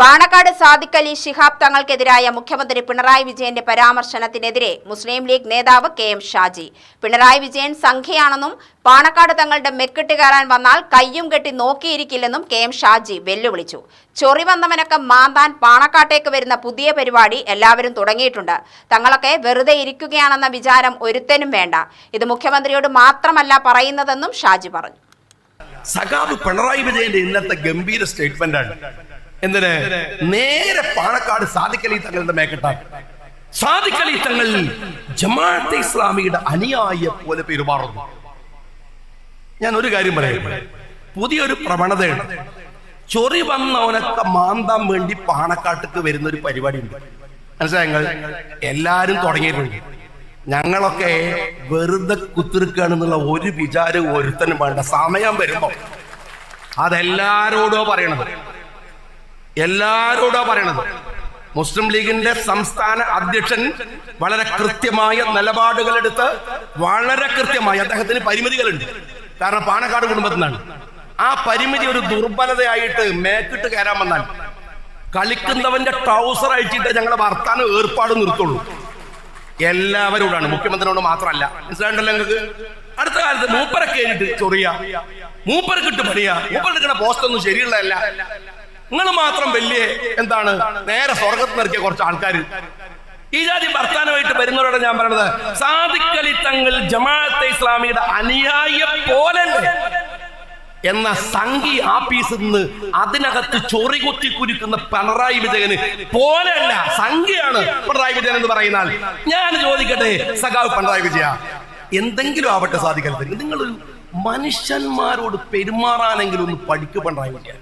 പാണക്കാട് സാദിഖ് അലി ശിഹാബ് തങ്ങൾക്കെതിരായ മുഖ്യമന്ത്രി പിണറായി വിജയന്റെ പരാമർശനത്തിനെതിരെ മുസ്ലിം ലീഗ് നേതാവ് കെ എം ഷാജി. പിണറായി വിജയൻ സംഖ്യയാണെന്നും പാണക്കാട് തങ്ങളുടെ മെക്കിട്ട് കയറാൻ വന്നാൽ കയ്യും കെട്ടി നോക്കിയിരിക്കില്ലെന്നും കെ എം ഷാജി വെല്ലുവിളിച്ചു. ചൊറി വന്നവനൊക്കെ മാന്താൻ പാണക്കാട്ടേക്ക് വരുന്ന പുതിയ പരിപാടി എല്ലാവരും തുടങ്ങിയിട്ടുണ്ട്. തങ്ങളൊക്കെ വെറുതെ ഇരിക്കുകയാണെന്ന വിചാരം ഒരുത്തനും വേണ്ട. ഇത് മുഖ്യമന്ത്രിയോട് മാത്രമല്ല പറയുന്നതെന്നും ഷാജി പറഞ്ഞു. സഖാവ് പിണറായി വിജയന്റെ ഇന്നത്തെ ഗംഭീര സ്റ്റേറ്റ്മെന്റ് ആണ് എന്തിന്? നേരെ പാണക്കാട് സാദിഖലി തങ്ങളുടെ മേക്കട്ട. സാദിഖലി തങ്ങൾ ജമാഅത്തെ ഇസ്ലാമിയുടെ അനുയായിയെ പോലെ പെരുമാറുന്നു. ഞാൻ ഒരു കാര്യം പറയാം. പുതിയൊരു പ്രവണതയാണ് ചൊറി വന്നവനൊക്കെ മാന്താൻ വേണ്ടി പാണക്കാട്ടേക്ക് വരുന്ന ഒരു പരിപാടി ഉണ്ട് മനസ്സിലായങ്ങൾ എല്ലാരും തുടങ്ങിയിട്ടുണ്ട്. ഞങ്ങളൊക്കെ വെറുതെ കുത്തിരിക്കുകയാണെന്നുള്ള ഒരു വിചാരം ഒരുത്തനും വേണ്ട. സമയം വരുമ്പോ. അതെല്ലാരോടോ പറയണത്. എല്ലാരോടോ പറയണത്. മുസ്ലിം ലീഗിന്റെ സംസ്ഥാന അധ്യക്ഷൻ വളരെ കൃത്യമായ നിലപാടുകൾ എടുത്ത് വളരെ കൃത്യമായി അദ്ദേഹത്തിന് പരിമിതികളുണ്ട്. കാരണം പാണക്കാട് കുടുംബത്തിൽ നിന്നാണ് ആ പരിമിതി ഒരു ദുർബലതയായിട്ട് മേക്കിട്ട് കയറാൻ വന്നാൽ കളിക്കുന്നവന്റെ ട്രൗസർ അഴിച്ചിട്ട് ഞങ്ങളെ വർത്താനം ഏർപ്പാട് നിർത്തുള്ളൂ. എല്ലാവരോടാണ് മുഖ്യമന്ത്രിയോട് മാത്രമല്ല. മനസ്സിലായിട്ടല്ലോ നിങ്ങൾക്ക്? അടുത്ത കാലത്ത് മൂപ്പരെ കേട്ടിട്ട് ചൊറിയ. മൂപ്പരക്കിട്ട് പണിയ. മൂപ്പരെടുക്കുന്ന പോസ്റ്റൊന്നും ശരിയുള്ളതല്ല. നിങ്ങൾ മാത്രം വലിയ എന്താണ് നേരെ സ്വർഗത്ത് നിറക്കിയ കുറച്ച് ആൾക്കാർ ഈ ജാതി ഭർത്താനമായിട്ട് വരുന്നവരോട് ഞാൻ പറയണത് സാദിക്കലി തങ്ങൾ ജമാഅത്തെ ഇസ്ലാമിയുടെ അനുയായിയെ പോലെ എന്ന സംഘി ആപ്പീസിൽ നിന്ന് അതിനകത്ത് ചൊറി കൊത്തി കുരുക്കുന്ന പിണറായി വിജയന് പോലെയല്ല സംഖ്യയാണ് പിണറായി വിജയൻ എന്ന് പറയുന്ന ഞാൻ ചോദിക്കട്ടെ സഖാവ് പിണറായി വിജയ എന്തെങ്കിലും ആവട്ടെ സാധിക്കരുത് നിങ്ങൾ മനുഷ്യന്മാരോട് പെരുമാറാനെങ്കിലും ഒന്ന് പഠിക്കു പിണറായി വിജയൻ.